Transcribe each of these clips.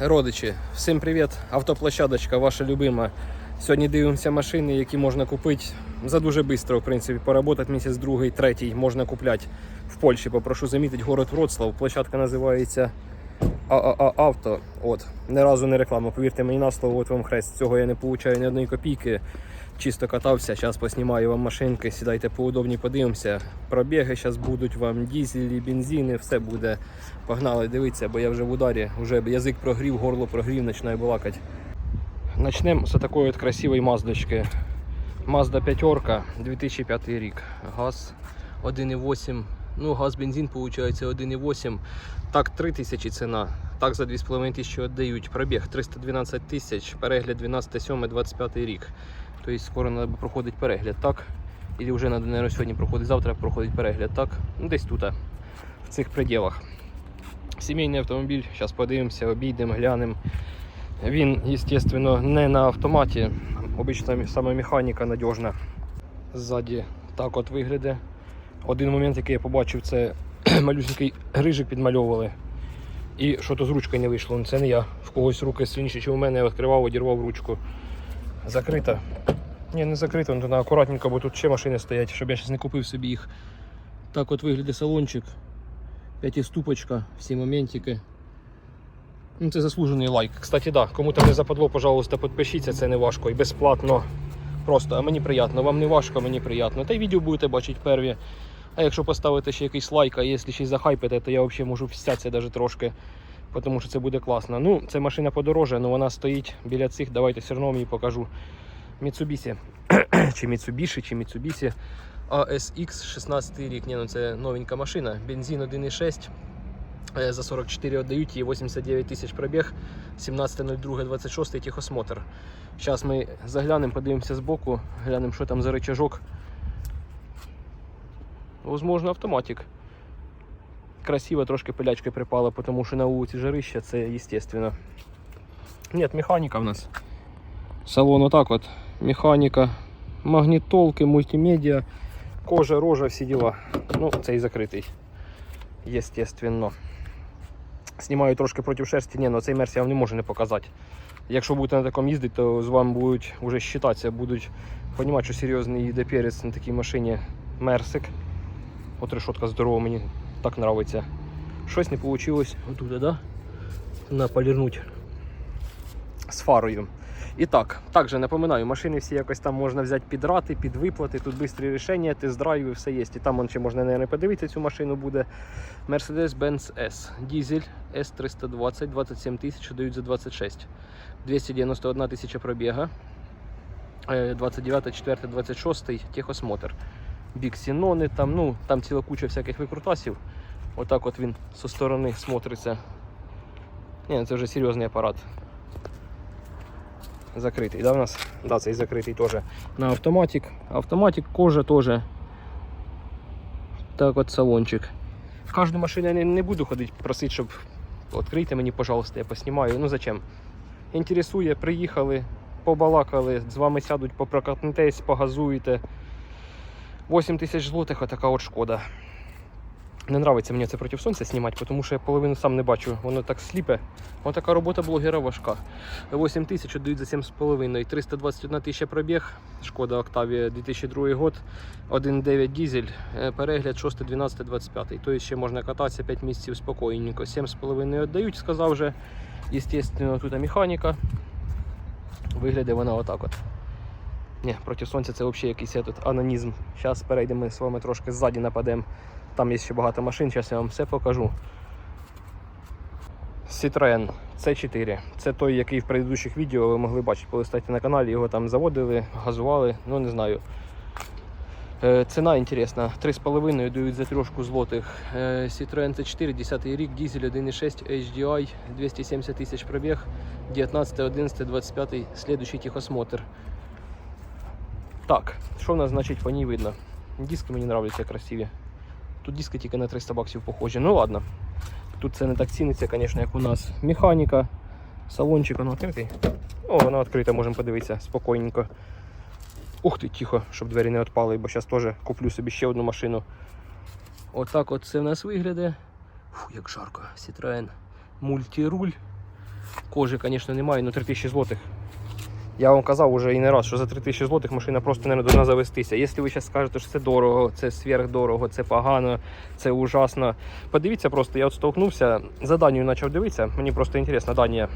родичі, всім привіт! Автоплощадочка, ваша любима. Сьогодні дивимося машини, які можна купити за дуже швидко, в принципі, поработати місяць, другий, третій можна купляти в Польщі. Попрошу замітити город Вроцлав. Площадка називається ААА Авто. От, не разу не реклама. Повірте мені на слово, от вам хрест. Цього я не получаю ні одної копійки. Чисто катався, зараз поснімаю вам машинки, сідайте поудобні, подивимося. Пробіги зараз будуть вам дізелі, бензини, все буде. Погнали, дивіться, бо я вже в ударі, вже язик прогрів, горло прогрів, починаю балакати. Начнемо з такої от красивої маздочки. Mazda 5 2005 рік. Газ 1,8. Ну, газ бензин виходить 1,8. Так 3000 ціна. Так за 2,5 тисячі віддають. Пробіг 312 тисяч, перегляд 12.7.25 рік. Тобто скоро треба проходить перегляд, так? І вже наверное, сьогодні проходить, завтра проходить перегляд, так? Ну, десь тут, в цих пределах. Сімейний автомобіль, зараз подивимося, обійдемо, глянемо. Він, звісно, не на автоматі. Обично саме механіка надіжна. Ззаді так от виглядає. Один момент, який я побачив, це малюсенький грижик підмальовували. І що то з ручкою не вийшло. Ну, Це не я. В когось руки сильніші, ніж у мене. Я відкривав, одірвав ручку. Закрита. Ні, не закрита, ну, треба акуратненько, бо тут ще машини стоять, щоб я зараз не купив собі їх. Так от виглядає салончик. П'ятиступочка, всі моментики. Ну, це заслужений лайк. Кстати, да, кому там не западло, пожалуйста, підпишіться, це не важко і безплатно. Просто, а мені приємно, вам не важко, мені приємно. Та й відео будете бачити перві. А якщо поставите ще якийсь лайк, а якщо ще й захайпите, то я взагалі можу всятися навіть трошки, тому що це буде класно. Ну, це машина подороже, але вона стоїть біля цих. Давайте все одно вам її покажу. Mitsubishi. чи Mitsubishi, чи Mitsubishi. ASX 16 рік. Ні, ну це новенька машина. Бензин 1,6. Е, За 44 віддають її 89 тисяч пробіг, 17.02.26 техосмотр. Зараз ми заглянемо, подивимося збоку, глянемо, що там за рычажок. Возможно, автоматик. Красиво, трошки пилячки припала, тому що на вулиці жарище, це естественно. Нет, механіка в нас. Салон отак от. Механіка, магнітолки, мультимедіа, кожа, рожа, всі діла. Ну, цей закритий. Естественно. Знімаю трошки проти шерсті, ні, ну цей мерс я вам не можу не показати. Якщо будете на такому їздити, то з вами будуть вже считатися, будуть розуміти, що серйозний їде перець на такій машині мерсик. От решетка здорова, мені так подобається. Щось не вийшло отут, да? Наполірнуть з фарою. І так, також напоминаю, машини всі якось там можна взяти під рати, під виплати, тут швидкі рішення, тест-драйви, все є. І там он ще можна наверное, подивитися цю машину буде. Mercedes-Benz S. Дізель S320, 27 тисяч, дають за 26. 291 тисяча пробіга. Е, 29, 4, 26 техосмотр. Біксінони, там, ну, там ціла куча всяких викрутасів. Отак от він зі сторони смотриться. Ні, це вже серйозний апарат закритий, да, у нас? Да, цей закритий теж на автоматик. Автоматик, кожа теж. Так от салончик. В кожну машину я не, не буду ходити, просити, щоб відкрийте мені, пожалуйста, я поснімаю. Ну зачем? Інтересує, приїхали, побалакали, з вами сядуть, попрокатнетесь, погазуєте. 8 тисяч злотих, отака от шкода. Не нравиться мені це проти сонця знімати, тому що я половину сам не бачу. Воно так сліпе. Ось така робота блогера важка. 8 тисяч віддають за 7,5. 321 тисяча пробіг. Шкода Октавія 2002 год. 1,9 дізель. Е, Перегляд 6, 12, 25. Тобто ще можна кататися 5 місяців спокійненько. 7,5 віддають, сказав вже. Естественно, тут механіка. Виглядає вона отак от. Ні, проти сонця це взагалі якийсь тут анонізм. Зараз перейдемо з вами трошки ззаді нападемо. Там є ще багато машин, зараз я вам все покажу. Citroen C4. Це той, який в предыдущих відео ви могли бачити, полистати на каналі, його там заводили, газували, ну не знаю. Е, Ціна інтересна, 3,5 дають за трошку злотих. Е, Citroen C4, 10 рік, дизель 1.6 HDI, 270 тисяч пробіг, 19, 11, 25, слідуючий техосмотр. Так, що в нас значить по ній видно? Диски мені подобаються красиві. Тут диски тільки на 300 баксів похожі. Ну ладно. Тут це не так ціниться, звісно, як у нас. Механіка, салончик, воно відкритий. О, воно відкрите, можемо подивитися спокійненько. Ух ти, тихо, щоб двері не відпали, бо зараз теж куплю собі ще одну машину. Отак от це в нас виглядає. Фу, як жарко, Citroen. Мультируль. кожи, звісно, немає, ну 3000 злотих. Я вам казав уже і не раз, що за 3000 злотих машина просто не повинна завестися. Якщо ви зараз скажете, що це дорого, це сверхдорого, це погано, це ужасно. Подивіться просто, я от столкнувся, за Данію почав дивитися, мені просто інтересно, Данія.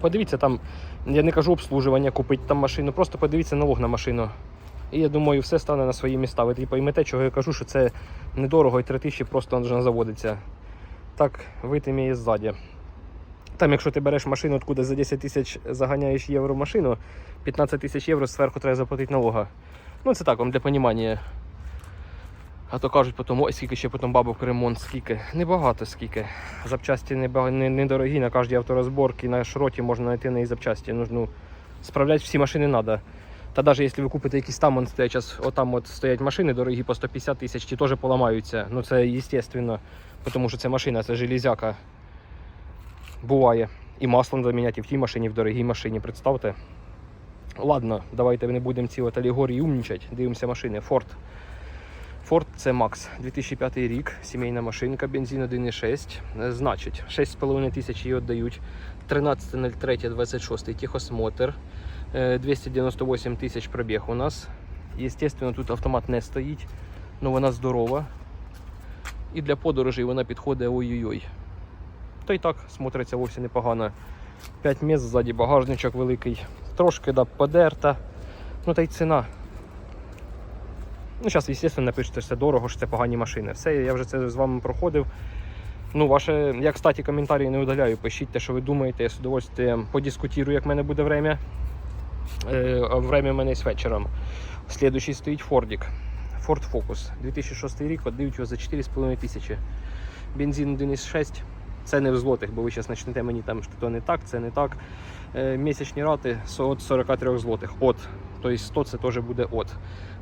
Подивіться там, я не кажу обслуживання, купити там машину, просто подивіться налог на машину. І я думаю, все стане на свої міста. Ви тоді поймете, чого я кажу, що це недорого і 3000 просто заводиться. Так, витимі є ззаді. Там, якщо ти береш машину, откуда за 10 тисяч заганяєш євро машину, 15 тисяч євро зверху треба заплатити налога. Ну, це так вам для розуміння. А то кажуть потім, ой, скільки ще потім бабок ремонт, скільки. Небагато скільки. Запчасті недорогі, не, недорогі, на кожній авторозборці, на шроті можна знайти на і запчасті. Ну, ну, справляти всі машини треба. Та навіть якщо ви купите якісь там, он стоять, зараз, отам от стоять машини дорогі по 150 тисяч, ті теж поламаються. Ну це естественно, тому що це машина, це железяка. Буває. І маслом і в тій машині, в дорогій машині, представте. Ладно, давайте не будемо ці от умнічати. Дивимося машини. Ford. Ford C Max 2005 рік, сімейна машинка, бензин 1,6. Е, Значить, 6,5 тисяч її віддають. 13.03.26 техосмотр. Е, 298 тисяч пробіг у нас. Естественно, тут автомат не стоїть, але вона здорова. І для подорожей вона підходить ой-ой-ой. Та й так смотриться вовсе непогано. 5 місць ззаді, багажничок великий. Трошки да, подерта. Ну та й ціна. Ну, зараз, звісно, напишете, що це дорого, що це погані машини. Все, я вже це з вами проходив. Ну, ваше, я, кстати, коментарі не удаляю. Пишіть те, що ви думаєте, я з удовольствием подискутирую, як в мене буде время. Е, время в мене з вечором. Слідуючий стоїть Фордік. Ford Focus. 2006 рік, отдають його за 4,5 тисячі. Бензин 1,6. Це не в злотих, бо ви зараз почнете мені там, що то не так, це не так. Е, місячні рати от 43 злотих. От. Тобто 100 це теж буде от.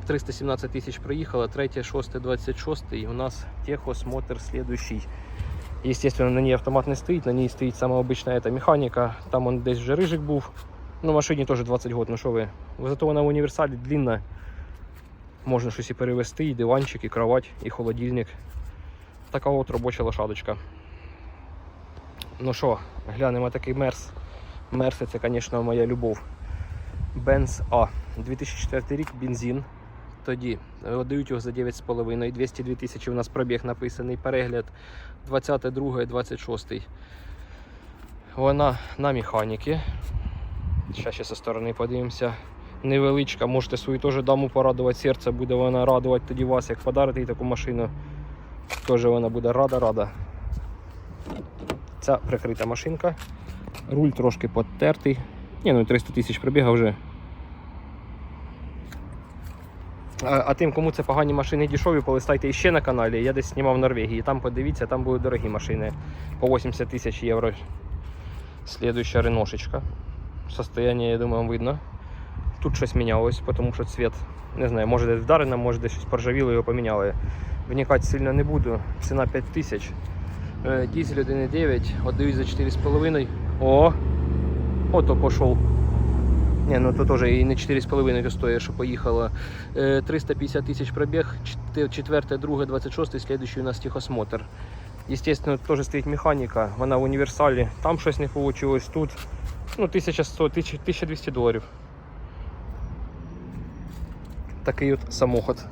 317 тисяч проїхало, 3, 6, 26 і у нас техосмотр слідуючий. Естественно, на ній автомат не стоїть, на ній стоїть сама обична эта механіка. Там он десь вже рижик був. Ну, машині теж 20 років, ну що ви. Зато вона в універсалі длинна. Можна щось і перевести, і диванчик, і кровать, і холодильник. Така от робоча лошадочка. Ну що, глянемо такий мерс. Мерси це, звісно, моя любов. Benz A. 2004 рік бензин. Тоді дають його за 9,5. 202 тисячі у нас пробіг написаний. Перегляд 22, 26. Вона на механіки. Зараз ще зі сторони подивимося. Невеличка, можете свою теж даму порадувати. Серце буде вона радувати тоді вас, як подарите їй таку машину. Теж вона буде рада-рада. Ця прикрита машинка. Руль трошки подтертий. Ні, ну 300 тисяч пробіга вже. А, а тим, кому це погані машини дешеві, полистайте іще на каналі. Я десь знімав в Норвегії. Там подивіться, там будуть дорогі машини по 80 тисяч євро. Слідуюча реношечка. Состояние, я думаю, видно. Тут щось мінялось, тому що цвіт, не знаю, може десь вдарено, може десь щось поржавіло, його поміняли. Вникати сильно не буду. Ціна 5 тисяч. Е, Дізель 1,9, віддають за 4,5. О! Ото пішов. Не, ну то теж і не 4,5 стоїть, що поїхало. Е, 350 тисяч пробіг, 4, 2, 26, слідуючий у нас техосмотр. Естественно, теж стоїть механіка, вона в універсалі. Там щось не вийшло, тут ну, 1100, 1200 доларів. Такий от самоход.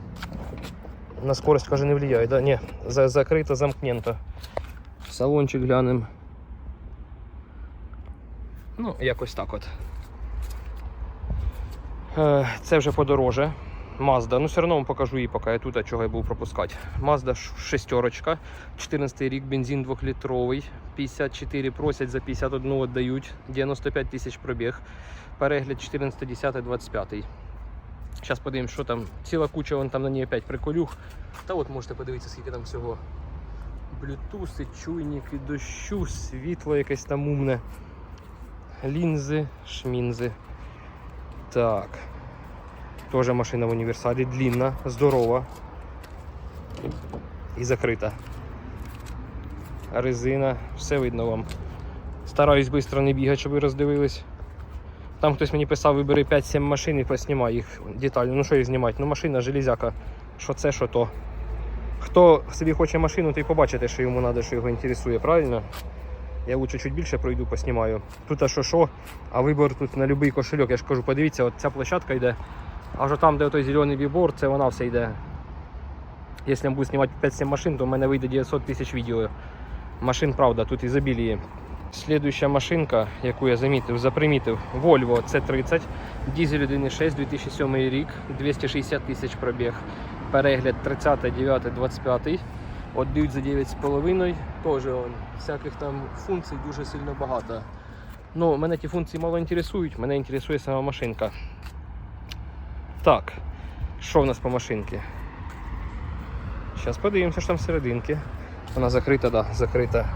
На скорость, каже, не влияє, да? Ні, за, закрито, замкнено. Салончик глянемо. Ну, якось так от. Е, Це вже подороже. Mazda. Ну, все одно вам покажу її, поки я тут, а чого я був пропускати. Mazda шестерочка, 14 рік, бензин 2-літровий, 54 просять, за 51 віддають, 95 тисяч пробіг. Перегляд 14, 10, 25. Зараз подивимось, що там. Ціла куча, вон там на ній 5 приколюх. Та от можете подивитися, скільки там всього. Блютуси, чуйники, дощу, світло якесь там умне. Лінзи, шмінзи. Так. Тоже машина в універсалі, длинна, здорова і закрита. Резина, все видно вам. Стараюсь швидко не бігати, щоб ви роздивились. Там хтось мені писав, вибери 5-7 машин і поснімай їх детально. Ну що їх знімати? Ну машина, железяка. Що це, що то. Хто собі хоче машину, то й побачите, що йому треба, що його інтересує, правильно? Я лучше чуть більше пройду, поснімаю. Тут а що що, а вибор тут на будь-який кошельок. Я ж кажу, подивіться, от ця площадка йде. А вже там, де той зелений бібор, це вона все йде. Якщо я буду знімати 5-7 машин, то в мене вийде 900 тисяч відео. Машин, правда, тут ізобілії. Слідуюча машинка, яку я замітив, запримітив, Volvo C30, дизель 1.6, 2007 рік, 260 тисяч пробіг, перегляд 30, 9, 25, отдають за 9,5, теж всяких там функцій дуже сильно багато. Ну, мене ті функції мало інтересують, мене інтересує сама машинка. Так, що в нас по машинці? Зараз подивимося, що там всерединки. Вона закрита, да, закрита.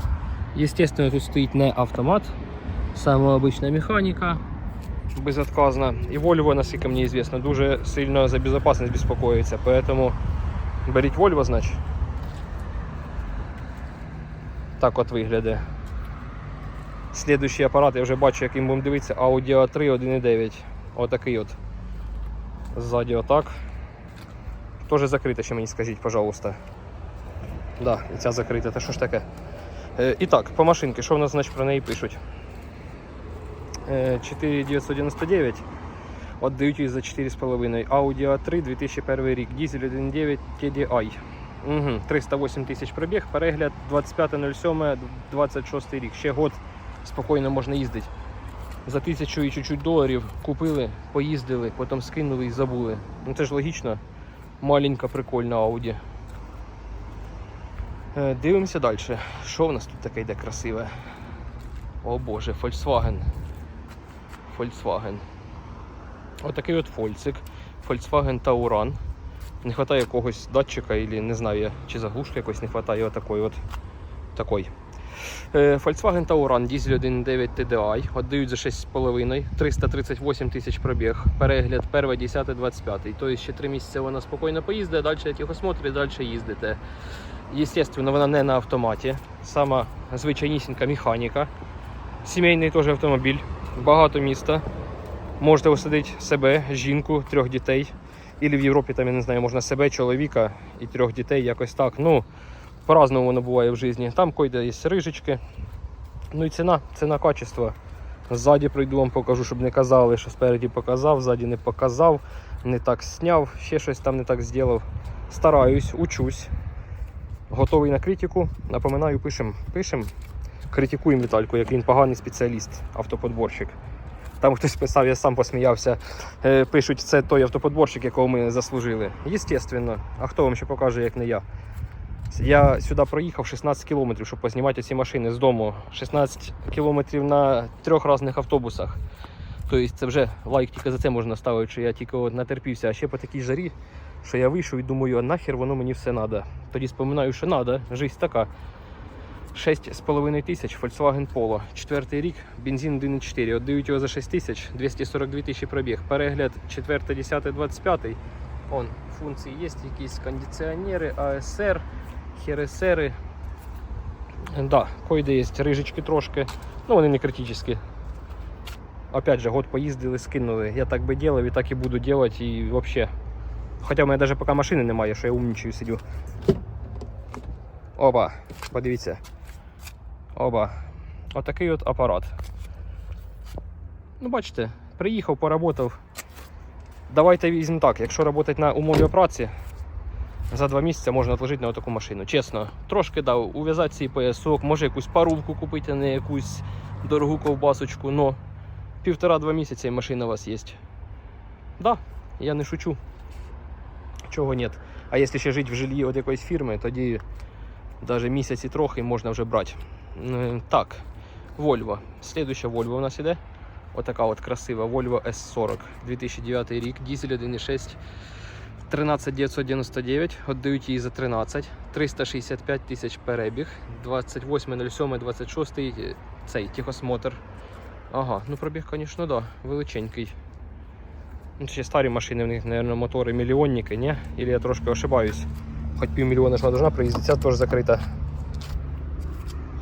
Естественно, тут стоїть не автомат, саме обична механіка, безотказна. І Volvo, наскільки мені известно, дуже сильно за безопасность беспокоїться, поэтому беріть Volvo, значить. Так от виглядає. Слідуючий апарат, я вже бачу, яким будемо дивитися, Audi A3 1.9. Отакий от. Ззаді отак. Тоже закрита, ще мені скажіть, пожалуйста. Да, і ця закрита, та що ж таке? Е, І так, по машинці, що в нас значить про неї пишуть? Е, 4999. Отдають її за 4,5. Audi A3 2001 рік. Дизель 1.9 TDI. Угу. 308 тисяч пробіг, перегляд 25.07.26 рік. Ще год спокійно можна їздити. За тисячу і чуть-чуть доларів купили, поїздили, потім скинули і забули. Ну це ж логічно. Маленька прикольна Audi. Е, Дивимося далі. Що в нас тут таке йде красиве? О боже, Volkswagen. Volkswagen. Отакий от фольцик. Volkswagen Tauran. Не вистачає якогось датчика, або не знаю, чи заглушки якось не вистачає отакої от. Такой. Е, Volkswagen Tauran, дизель 1.9 TDI, віддають за 6,5, 338 тисяч пробіг, перегляд 1, 10, 25. Тобто ще 3 місяці вона спокійно поїздить, далі техосмотр і далі їздите. Естественно, вона не на автоматі, сама звичайнісінька механіка. Сімейний теж автомобіль, багато міста. Можете висадити себе, жінку, трьох дітей. Ілі в Європі там, я не знаю, можна себе, чоловіка і трьох дітей, якось так. Ну, по-разному воно буває в житті. Там койде є рижечки. Ну і ціна, ціна качество. Ззаді пройду вам покажу, щоб не казали, що спереді показав, ззаді не показав, не так зняв, ще щось там не так зробив. Стараюсь, учусь. Готовий на критику. Напоминаю, пишем, пишем. Критикуємо Вітальку, як він поганий спеціаліст, автоподборщик. Там хтось писав, я сам посміявся. Е, пишуть, це той автоподборщик, якого ми заслужили. Єстественно. А хто вам ще покаже, як не я? Я сюди проїхав 16 кілометрів, щоб познімати ці машини з дому. 16 кілометрів на трьох різних автобусах. Тобто це вже лайк тільки за це можна ставити, що я тільки от натерпівся. А ще по такій жарі, що я вийшов і думаю, а нахер воно мені все треба. Тоді споминаю, що треба, життя така. 6,5 тисяч Volkswagen Polo, четвертий рік, бензин 1,4. Отдають його за 6 тисяч, 242 тисячі пробіг. Перегляд 4, 10, 25. Он, функції є, якісь кондиціонери, АСР, хересери. Да, койде є рижечки трошки, ну вони не критичні. Опять же, год поїздили, скинули. Я так би делав і так і буду делать. І вообще. Хоча в мене навіть поки машини немає, що я умнічаю сидю. Оба, подивіться. Оба. Отакий от апарат. Ну, бачите, приїхав, поработав. Давайте візьмемо так, якщо працювати на умові праці, за два місяці можна відложити на таку машину. Чесно, трошки дав ув'язати поясок, може якусь парувку купити, а не якусь дорогу ковбасочку, но півтора-два місяці і машина у вас є. Да, я не шучу. Чого нет. А якщо ще жити в жилі від якоїсь фірми, тоді навіть місяць-трохи можна вже брати. Е, Так, Volvo. Слідуюча Volvo у нас іде. Отака от красива Volvo S40 2009 рік, дизель 1.6, 13999, віддають її за 13, 365 тисяч перебіг, 28.07.26 цей техосмотр. Ага, ну пробіг, звісно, да, величенький. Ну, ще старі машини, в них, мабуть, мотори мільйонники, ні? Или я трошки ошибаюсь. Хоч півмільйона ж вона должна приїздити, ця теж закрита.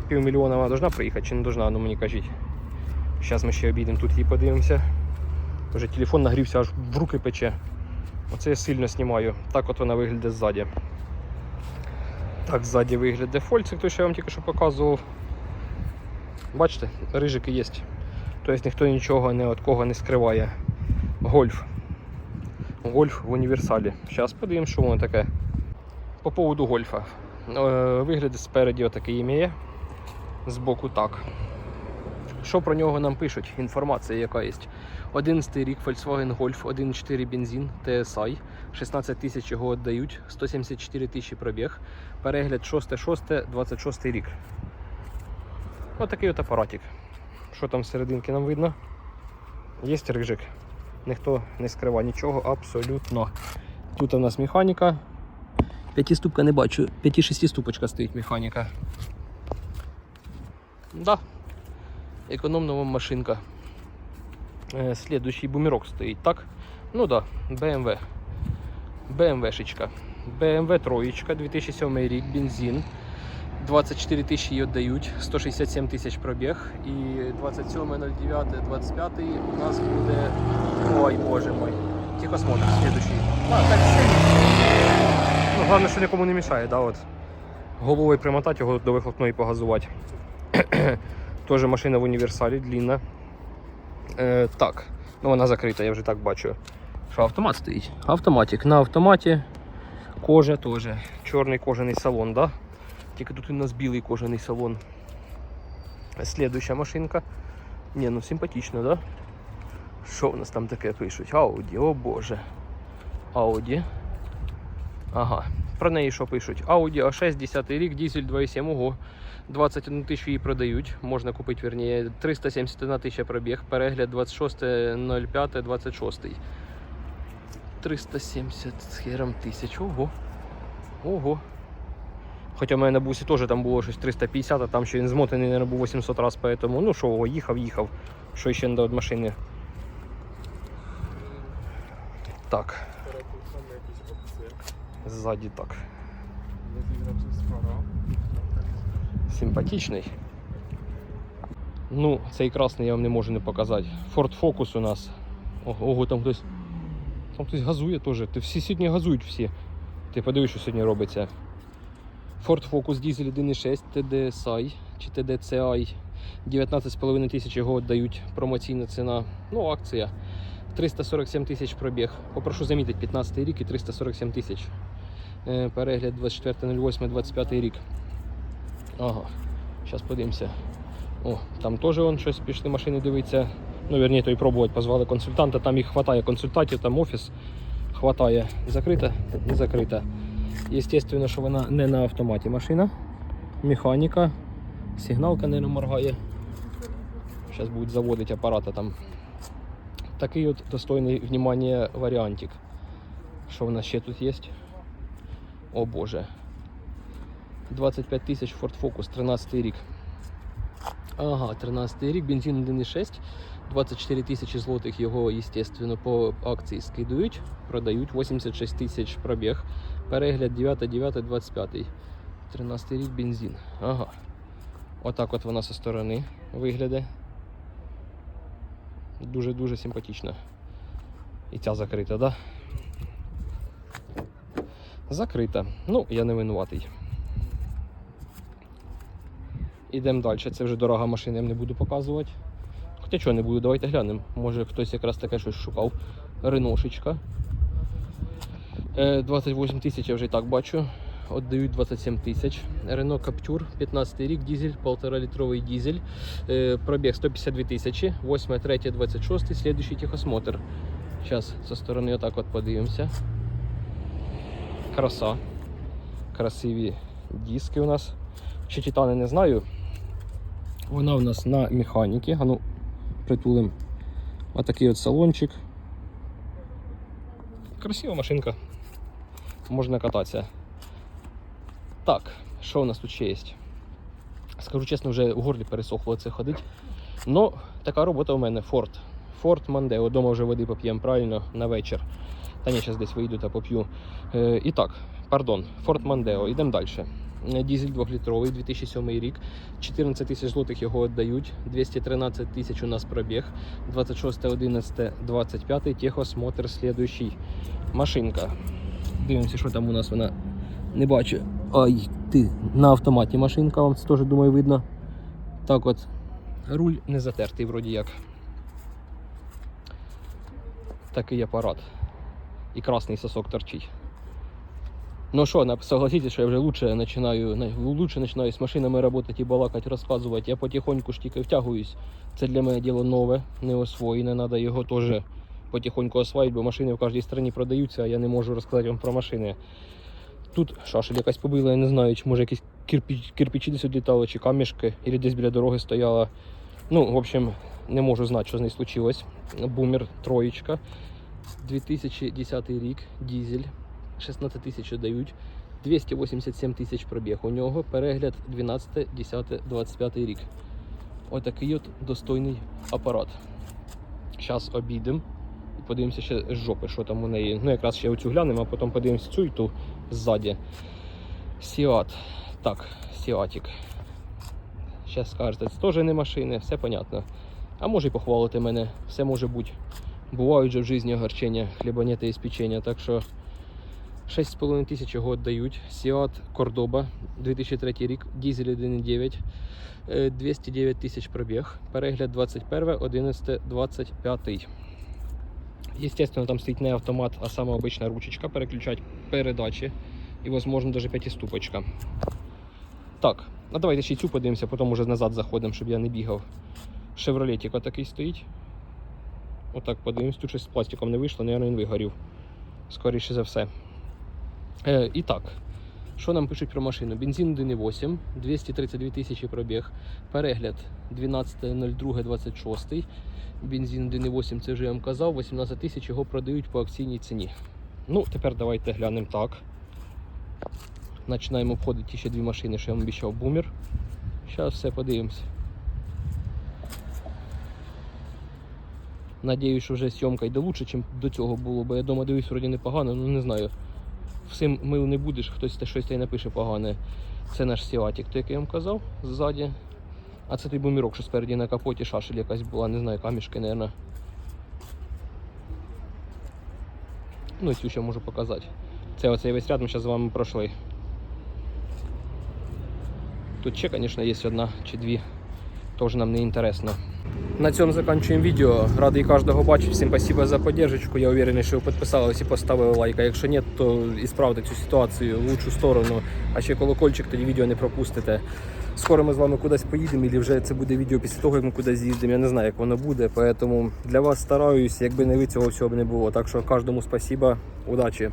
Півмільйона вона должна приїхати чи не должна, ну мені кажіть. Зараз ми ще обійдемо тут її подивимося. Вже телефон нагрівся, аж в руки пече. Оце я сильно знімаю. Так от вона виглядає ззаді. Так, ззаді виглядає фольцик, той що я вам тільки що показував. Бачите, рижики є. Тобто ніхто нічого ні від кого не скриває. Гольф. Гольф в універсалі. Зараз подивимось, що воно таке. По поводу гольфа. Е, Вигляд спереді отакий імеє. Збоку так. Що про нього нам пишуть? Інформація яка є. 11 рік Volkswagen Golf, 1.4 бензин, TSI, 16 тисяч його віддають, 174 тисячі пробіг, перегляд 6.6, 26 рік. Отакий от апаратик. Що там всерединки нам видно? Є рижик. Ніхто не скрива нічого абсолютно. Тут у нас механіка. П'ятиступка не бачу, 5-6 ступочка стоїть механіка. Да. Економна вам машинка. Е, Слідуючий бумерок стоїть, так? Ну да, BMW. BMW-шечка. BMW троєчка, 2007 рік, бензин. 24 тисячі її віддають, 167 тисяч пробіг. І 27.09.25 у нас буде. Ой, боже мой. Тихосмотр слідуючий. А, ну, головне, що нікому не мішає, да, от. Головою примотати його до вихлопної погазувати. Тоже машина в універсалі, длинна. Е, так, ну вона закрита, я вже так бачу. Що автомат стоїть? Автоматик. На автоматі кожа теж. Чорний кожаний салон, да? Тільки тут у нас білий кожаний салон. Слідуюча машинка. Ні, ну симпатично, да? Що у нас там таке пишуть? Ауді, о боже. Ауді. Ага. Про неї що пишуть? Audi A6, 10 рік, дизель 2,7, ого. 21 тисячу її продають, можна купити, верніше, 371 тисяча пробіг, перегляд 26.05.26. 370 з хером тисяч, ого. Ого. Хоча в мене на бусі теж там було щось 350, а там ще він змотаний, наверное, був 800 разів, поэтому, ну що, їхав, їхав. Що ще надо від машини. Так, ззаді так. Симпатичний. Ну, цей красний я вам не можу не показати. Ford Focus у нас. Ого, там хтось. Там хтось газує теж. Ти всі сьогодні газують всі. Ти подивись, що сьогодні робиться. Ford Focus Diesel 1.6 TDSI чи TDCI. 19,5 тисяч його віддають. Промоційна ціна. Ну, акція. 347 тисяч пробіг. Попрошу замітити 15 рік і 347 тисяч. Е, Перегляд 24.08.25 рік. Ага, зараз подивимося. О, там теж вон щось пішли машини дивитися. Ну, верні, то і пробувати позвали консультанта, там їх хватає консультантів, там офіс хватає. Закрита? Не закрита. Естественно, що вона не на автоматі машина. Механіка. Сигналка не моргає. Зараз будуть заводити апарата там. Такий от достойний внимання варіантик. Що в нас ще тут є? О боже. 25 тисяч Ford Focus, 13 рік. Ага, 13 рік, бензин 1.6, 24 тисячі злотих його, естественно, по акції скидують, продають 86 тисяч пробіг. Перегляд 9.9.25. 13 рік бензин. Ага. Отак от вона зі сторони виглядає. Дуже-дуже симпатично. І ця закрита, да? Закрита. Ну, я не винуватий. Ідемо далі. Це вже дорога машина, я вам не буду показувати. Хоча чого не буду, давайте глянемо. Може хтось якраз таке щось шукав. Реношечка. Е, 28 тисяч я вже і так бачу. Отдають 27 тисяч. Renault Captur, 15 рік, дизель, 1,5 літровий дизель. Е, Пробіг 152 тисячі, 8, 3, 26, слідуючий техосмотр. Зараз зі сторони отак от подивимося. Краса. Красиві диски у нас. Чи титани не знаю. Вона у нас на механіки. А ну, притулим. Отакий от салончик. Красива машинка. Можна кататися. Так, що у нас тут ще є? Скажу чесно, вже у горлі пересохло це ходить. Ну, така робота у мене Ford. Ford Mondeo. Дома вже води поп'ємо правильно на вечір. Та ні, зараз десь вийду та поп'ю. Е, і так, пардон, Ford Mondeo. Йдемо далі. Дізель 2-літровий, 2007 рік. 14 тисяч злотих його віддають. 213 тисяч у нас пробіг. 26.11.25. Техосмотр слідуючий. Машинка. Дивимося, що там у нас вона не бачу. Ай, ти на автоматі машинка, вам це теж думаю видно. Так от Руль не затертий, вроді як. Такий апарат. І красний сосок торчить. Ну що, согласитесь, що я вже лучше начинаю, на- лучше начинаю з машинами працювати балакати, розказувати. Я потихоньку ж тільки втягуюсь. Це для мене діло нове, не освоєне. Треба його теж потихоньку освоїти, бо машини в кожній країні продаються, а я не можу розказати вам про машини. Тут шашель якась побила, я не знаю, чи може якісь кирпич, кирпичі десь відлітали, чи камішки, або десь біля дороги стояла. Ну, в общем, не можу знати, що з нею случилось. Бумер троєчка. 2010 рік, дізель. 16 тисяч дають. 287 тисяч пробіг у нього. Перегляд 12, 10, 25 рік. Отакий от достойний апарат. Зараз обійдемо і подивимося ще з жопи, що там у неї. Ну, якраз ще оцю глянемо, а потім подивимося цю і ту ззаді. Сіат. Так, Сіатік. Зараз скажете, це теж не машини, все понятно. А може і похвалити мене, все може бути. Бувають же в житті огорчення, хлібанети і спечення, так що 6,5 тисяч його віддають. Сіат Кордоба, 2003 рік, дізель 1,9, е, 209 тисяч пробіг, перегляд 21, 11, 25. Естественно, там стоїть не автомат, а саме обична ручечка, переключать передачі і, возможно, даже п'ятиступочка. Так, а давайте ще й цю подивимося, потім уже назад заходимо, щоб я не бігав. Шевролетик отакий стоїть. Отак подивимось, тут щось з пластиком не вийшло, мабуть, він вигорів. Скоріше за все. Е, і так, що нам пишуть про машину? Бензин 1,8, 232 тисячі пробіг, перегляд 12.02.26. Бензин 1,8, це вже я вам казав, 18 тисяч його продають по акційній ціні. Ну, тепер давайте глянемо так. Починаємо обходити ще дві машини, що я вам обіцяв бумер. Зараз все подивимось. Надіюсь, що вже зйомка йде лучше, ніж до цього було, бо я вдома дивився, вроді непогано, ну не знаю. Всім мил не будеш, хтось те щось та й напише погане. Це наш сіатік, той, який я вам казав, ззаді. А це той бумірок, що спереді на капоті шашель якась була, не знаю, камішки, мабуть. Ну і цю ще можу показати. Це оцей весь ряд ми зараз з вами пройшли. Тут ще, звісно, є одна чи дві. Теж нам не інтересно. На цьому закінчуємо відео. Радий кожного бачити. Всім спасибо за поддержку. Я уверений, що ви підписались і поставили лайк. А якщо ні, то ісправте цю ситуацію в лучшу сторону. А ще колокольчик, тоді відео не пропустите. Скоро ми з вами кудись поїдемо, і вже це буде відео після того, як ми кудись з'їздимо. Я не знаю, як воно буде. Поэтому для вас стараюсь, якби не ви цього всього б не було. Так що кожному спасибо, удачі.